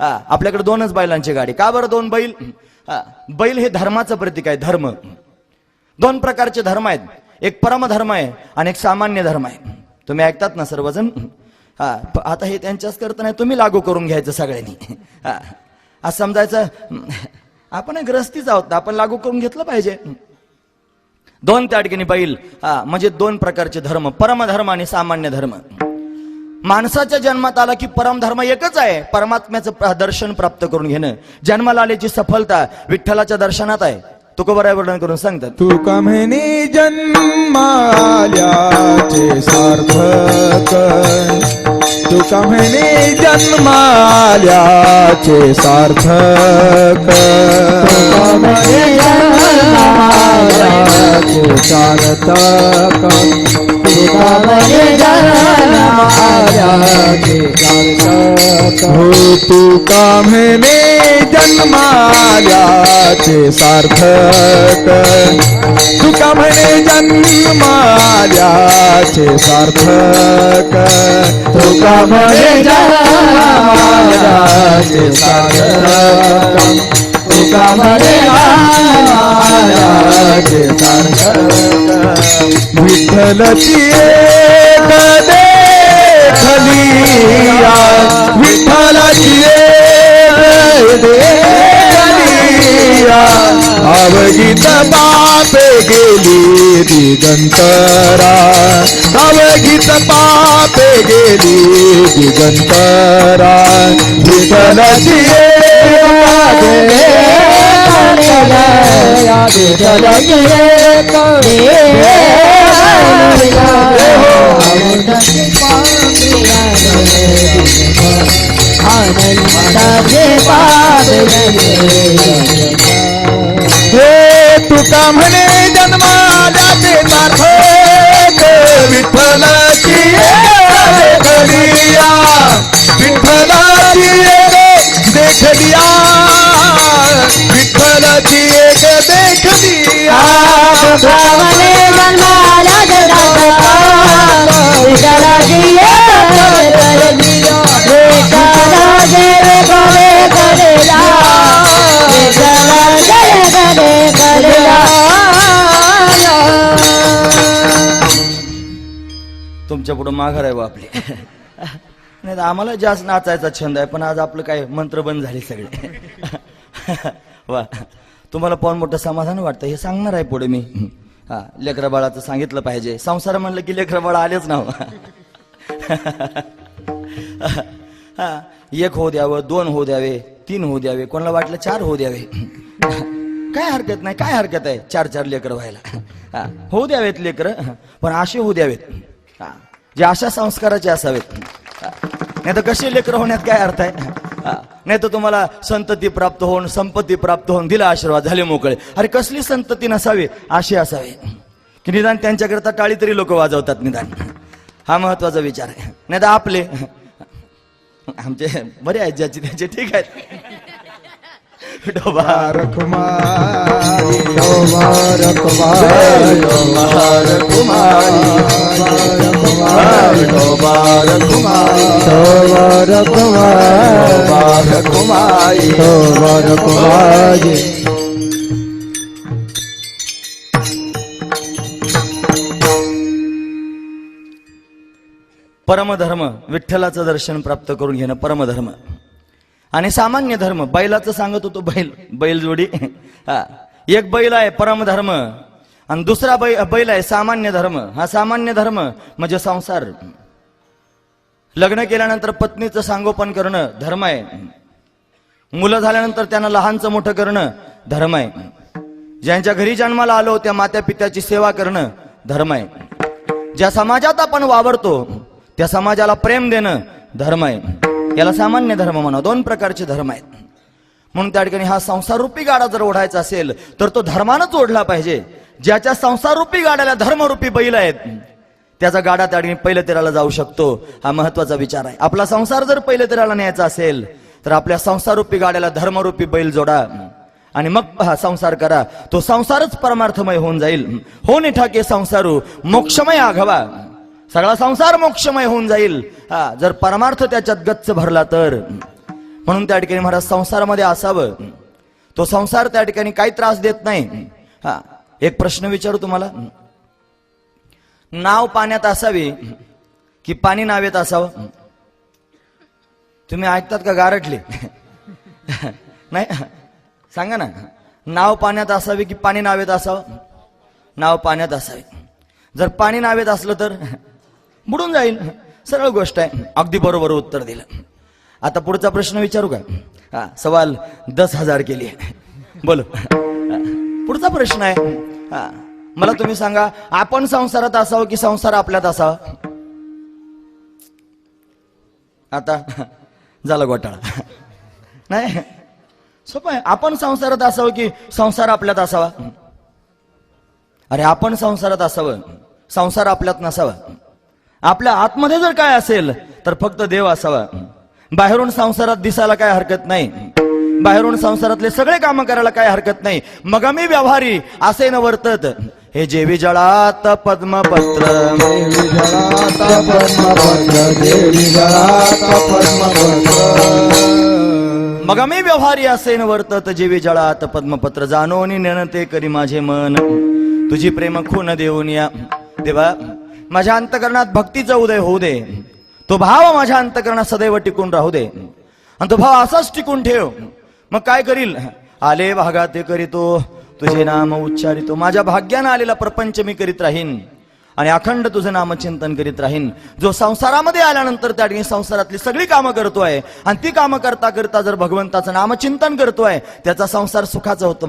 हा, आपल्याकडे दोनच बैलांची गाडी. का बरं दोन बैल? हा, बैल हे धर्माचं प्रतीक आहे धर्म. दोन प्रकारचे धर्म आहेत. एक परमधर्म आहे आणि एक सामान्य धर्म आहे. तुम्ही ऐकतात ना सर्वजण? हा आता हे त्यांच्याच करता नाही तुम्ही लागू करून घ्यायचं सगळ्यांनी. हा आज समजायचं आपण ग्रस्तीच आहोत ना आपण लागू करून घेतलं पाहिजे. दोन त्या ठिकाणी बैल हा म्हणजे दोन प्रकारचे धर्म परमधर्म आणि सामान्य धर्म. माणसाच्या जन्मात आला की परमधर्म एकच आहे. परमात्म्याचं प्र- दर्शन प्राप्त करून घेणं. जन्माला आल्याची सफलता विठ्ठलाच्या दर्शनात आहे. तुकोबराय वर्णन करून सांगतात. तुका म्हणे जन्माल्याचे सार्थक तुका म्हणे जन्माल्याचे सार्थक तुका म्हणे जन्माल्याचे सार्थक। तुका म्हणे जन्माल्याचे सार्थक। हो तुका म्हणे जन्माल्याचे सार्थक। तुका म्हणे जन्माल्याचे सार्थक। तुका म्हणे जन्माल्याचे सार्थक तुका म्हणे जन्माल्याचे सार्थक विठ्ठलची एक देखलिया विठ्ठलाची एक देखलिया अवगीत पापे गेली दिगंतरा अवगीत पापे गेली दिगंतरा विठ्ठलाची हे तुका म्हणे जन्माल्याचे सार्थक विठ्ठलाची देखलिया विठ्ठलाची देखलिया. तुमच्यापुढे माघार आहे बा आपली. नाही तर आम्हाला जास्त नाचायचा छंद आहे पण आज आपलं काय मंत्र बंद झाले सगळे. वा तुम्हाला पाहून मोठं समाधान वाटतं हे सांगणार आहे पुढे मी. हा लेकरा बाळाचं सांगितलं पाहिजे. संसार म्हणलं की लेकरा बाळा आलेच ना हा एक होऊ द्यावं दोन होऊ द्यावे तीन होऊ द्यावे कोणाला वाटलं चार होऊ द्यावे. काय हरकत नाही काय हरकत आहे? चार चार लेकर व्हायला. हा, होऊ द्यावेत लेकर पण असे होऊ द्यावेत. हा, जे अशा संस्काराचे असावेत. नाही तर कसे लेकर होण्यात काय अर्थ आहे? नाही तर तुम्हाला संतती प्राप्त होऊन संपत्ती प्राप्त होऊन दिला आशीर्वाद झाले मोकळे. अरे कसली संतती नसावी अशी असावी. की निदान त्यांच्याकरता टाळी तरी लोक वाजवतात निदान. हा महत्त्वाचा विचार आहे. नाही तर आपले. आमचे बरे आहेत ज्याचे त्याचे ठीक आहेत. डोबा. कुमारी कुमार कुमारी कुमार कुमार कुमार कुमार कुमारी कुमार कुमारी परमधर्म विठ्ठलाचं दर्शन प्राप्त करून घेणं परमधर्म आणि सामान्य धर्म बैलाचं सांगत होतो बैल बैल जोडी हा एक बैल आहे परमधर्म आणि दुसरा बै बैल आहे सामान्य धर्म. हा सामान्य धर्म म्हणजे संसार. लग्न केल्यानंतर पत्नीचं सांगोपन करणं धर्म आहे. मुलं झाल्यानंतर त्यांना लहानचं मोठं करणं धर्म आहे. ज्यांच्या घरी जन्माला आलो त्या मात्या पित्याची सेवा करणं धर्म आहे. ज्या समाजात आपण वावरतो त्या समाजाला प्रेम देणं धर्म आहे. याला सामान्य धर्म म्हणा दोन प्रकारचे धर्म आहेत. म्हणून त्या ठिकाणी हा संसाररूपी गाडा जर ओढायचा असेल तर तो धर्मानंच ओढला पाहिजे. ज्याच्या संसाररूपी गाड्याला धर्मरूपी बैल आहेत त्याचा गाडा त्या ठिकाणी पहिल्या तेराला जाऊ शकतो. हा महत्त्वाचा विचार आहे. आपला संसार जर पहिल्या तेराला न्यायचा असेल तर आपल्या संसाररूपी गाड्याला धर्मरूपी बैल जोडा. आणि मग हा संसार करा. तो संसारच परमार्थमय होऊन जाईल. हो निठाके संसारू मोक्षमय आघावा. सगळा संसार मोक्षमय होऊन जाईल. हा जर परमार्थ त्याच्यात गच्च भरला तर. म्हणून त्या ठिकाणी महाराज संसारामध्ये असावं. तो संसार त्या ठिकाणी काही त्रास देत नाही. हा एक प्रश्न विचारू तुम्हाला. नाव पाण्यात असावी की पाणी नावेत असावं? तुम्ही ऐकतात का गारटले नाही? सांगा ना. नाव पाण्यात असावे की पाणी नावेत असावं? नाव पाण्यात असावे. जर पाणी नावेत असलं तर बुडून जाईल. सरळ गोष्ट आहे. अगदी बरोबर उत्तर दिलं. आता पुढचा प्रश्न विचारू का? हा सवाल दस हजार केली आहे. बोलो. पुढचा प्रश्न आहे. हा मला तुम्ही सांगा आपण संसारात असावं की संसार आपल्यात असावा? आता झाला घोटाळा. नाही सोपं आहे. आपण संसारात असावं की संसार आपल्यात असावा? अरे आपण संसारात असावं. संसार आपल्यात नसावा. आपल्या आतमध्ये जर काय असेल तर फक्त देव असावा. बाहेरून संसारात दिसायला काय हरकत नाही. बाहेरून संसारातले सगळे काम करायला काय हरकत नाही. मग मी व्यवहारी असे न वर्तत. हे जेवी जळात पद्मपत्र. मग मी व्यवहारी असे न वर्तत जेवी जळात पद्मपत्र. जाणून नेणते करी माझे मन. तुझी प्रेम खून देऊन या. देवा माझ्या अंतकरणात भक्तीचा उदय होऊ दे. तो भाव माझ्या अंतकरणात सदैव टिकून राहू दे. आणि तो भाव असाच टिकून ठेव. मग काय करील? आले भागा ते करीतो तुझे नाम उच्चारितो. माझ्या भाग्यानं आलेला प्रपंच मी करीत राहीन. आणि अखंड तुझं नामचिंतन करीत राहीन. जो संसारामध्ये आल्यानंतर त्या ठिकाणी संसारातली सगळी कामं करतोय आणि ती कामं करता करता जर भगवंताचं नामचिंतन करतोय त्याचा संसार सुखाचा होतो